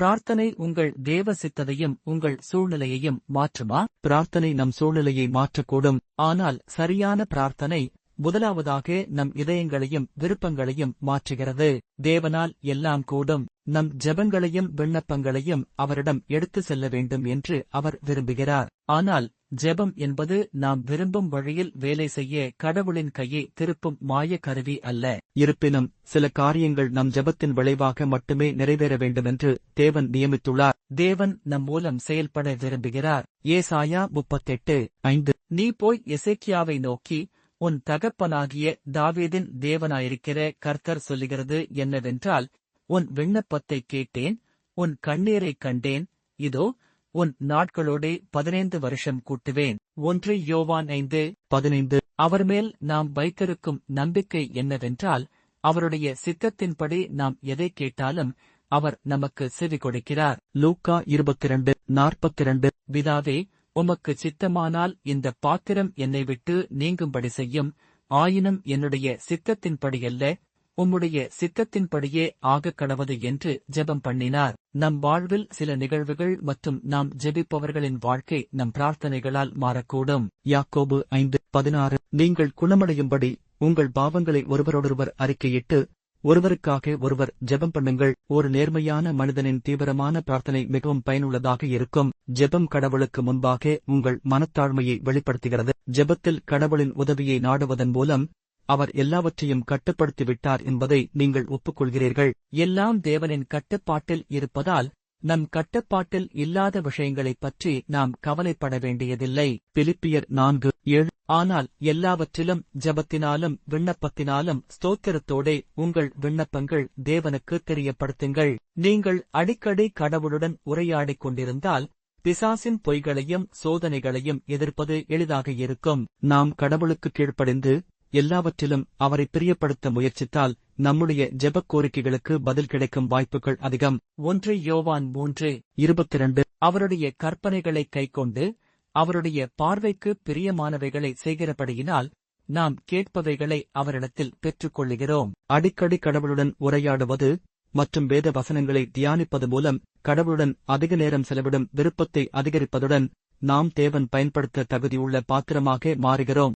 பிரார்த்தனை உங்கள் தேவ சித்ததையும் உங்கள் சூழ்நிலையையும் மாற்றுமா? பிரார்த்தனை நம் சூழ்நிலையை மாற்றக்கூடும். ஆனால் சரியான பிரார்த்தனை முதலாவதாக நம் இதயங்களையும் விருப்பங்களையும் மாற்றுகிறது. தேவனால் எல்லாம் கூடும். நம் ஜெபங்களையும் விண்ணப்பங்களையும் அவரிடம் எடுத்து செல்ல வேண்டும் என்று அவர் விரும்புகிறார். ஆனால் ஜெபம் என்பது நாம் விரும்பும் வழியில் வேலை செய்ய கடவுளின் கையை திருப்பும் மாய கருவி அல்ல. இருப்பினும் சில காரியங்கள் நம் ஜெபத்தின் விளைவாக மட்டுமே நிறைவேற வேண்டுமென்று தேவன் நியமித்துள்ளார். தேவன் நம் மூலம் செயல்பட விரும்புகிறார். ஏசாயா முப்பத்தெட்டு ஐந்து. நீ போய் எசேக்கியாவை நோக்கி உன் தகப்பனாகிய தாவீதின் தேவனாயிருக்கிற கர்த்தர் சொல்லுகிறது என்னவென்றால் உன் விண்ணப்பத்தைக் கேட்டேன் உன் கண்ணீரைக் கண்டேன் இதோ உன் நாட்களோடே பதினைந்து வருஷம் கூட்டுவேன். ஒன்று யோவான் ஐந்து பதினைந்து. அவர் மேல் நாம் வைத்திருக்கும் நம்பிக்கை என்னவென்றால் அவருடைய சித்தத்தின்படி நாம் எதை கேட்டாலும் அவர் நமக்கு செவி கொடுக்கிறார். லூக்கா இருபத்திரண்டு நாற்பத்திரண்டு. விதாவே உமக்கு சித்தமானால் இந்த பாத்திரம் என்னை விட்டு நீங்கும்படி செய்யும். ஆயினும் என்னுடைய சித்தத்தின்படியல்ல உம்முடைய சித்தத்தின்படியே ஆகக் கடவது என்று ஜெபம் பண்ணினார். நம் வாழ்வில் சில நிகழ்வுகள் மற்றும் நாம் ஜெபிப்பவர்களின் வாழ்க்கை நம் பிரார்த்தனைகளால் மாறக்கூடும். யாக்கோபு ஐந்து பதினாறு நீங்கள் குணமடையும்படி உங்கள் பாவங்களை ஒருவரோடொருவர் அறிக்கையிட்டு ஒருவருக்காக ஒருவர் ஜெபம் பண்ணுங்கள். ஒரு நேர்மையான மனிதனின் தீவிரமான பிரார்த்தனை மிகவும் பயனுள்ளதாக இருக்கும். ஜெபம் கடவுளுக்கு முன்பாக உங்கள் மனத்தாழ்மையை வெளிப்படுத்துகிறது. ஜெபத்தில் கடவுளின் உதவியை நாடுவதன் மூலம் அவர் எல்லாவற்றையும் கட்டுப்படுத்தி விட்டார் என்பதை நீங்கள் ஒப்புக்கொள்கிறீர்கள். எல்லாம் தேவனின் கட்டுப்பாட்டில் இருப்பதால் நம் கட்டுப்பாட்டில் இல்லாத விஷயங்களைப் பற்றி நாம் கவலைப்பட வேண்டியதில்லை. பிலிப்பியர் நான்கு ஏழு ஆனால் எல்லாவற்றிலும் ஜபத்தினாலும் விண்ணப்பத்தினாலும் ஸ்தோத்திரத்தோடே உங்கள் விண்ணப்பங்கள் தேவனுக்கு தெரியப்படுத்துங்கள். நீங்கள் அடிக்கடி கடவுளுடன் உரையாடிக் கொண்டிருந்தால் பிசாசின் பொய்களையும் சோதனைகளையும் எதிர்ப்பது எளிதாக இருக்கும். நாம் கடவுளுக்கு கீழ்ப்படிந்து எல்லாவற்றிலும் அவரை பிரியப்படுத்த முயற்சித்தால் நம்முடைய ஜெபக் கோரிக்கைகளுக்கு பதில் கிடைக்கும் வாய்ப்புகள் அதிகம். ஒன்று யோவான் மூன்று இருபத்திரண்டு. அவருடைய கற்பனைகளைக் கைக்கொண்டு அவருடைய பார்வைக்கு பிரியமானவைகளை செய்கிறபடியினால் நாம் கேட்பவைகளை அவரிடத்தில் பெற்றுக்கொள்ளுகிறோம். அடிக்கடி கடவுளுடன் உரையாடுவது மற்றும் வேத வசனங்களை தியானிப்பது மூலம் கடவுளுடன் அதிக நேரம் செலவிடும் விருப்பத்தை அதிகரிப்பதுடன் நாம் தேவன் பயன்படுத்த தகுதியுள்ள பாத்திரமாக மாறுகிறோம்.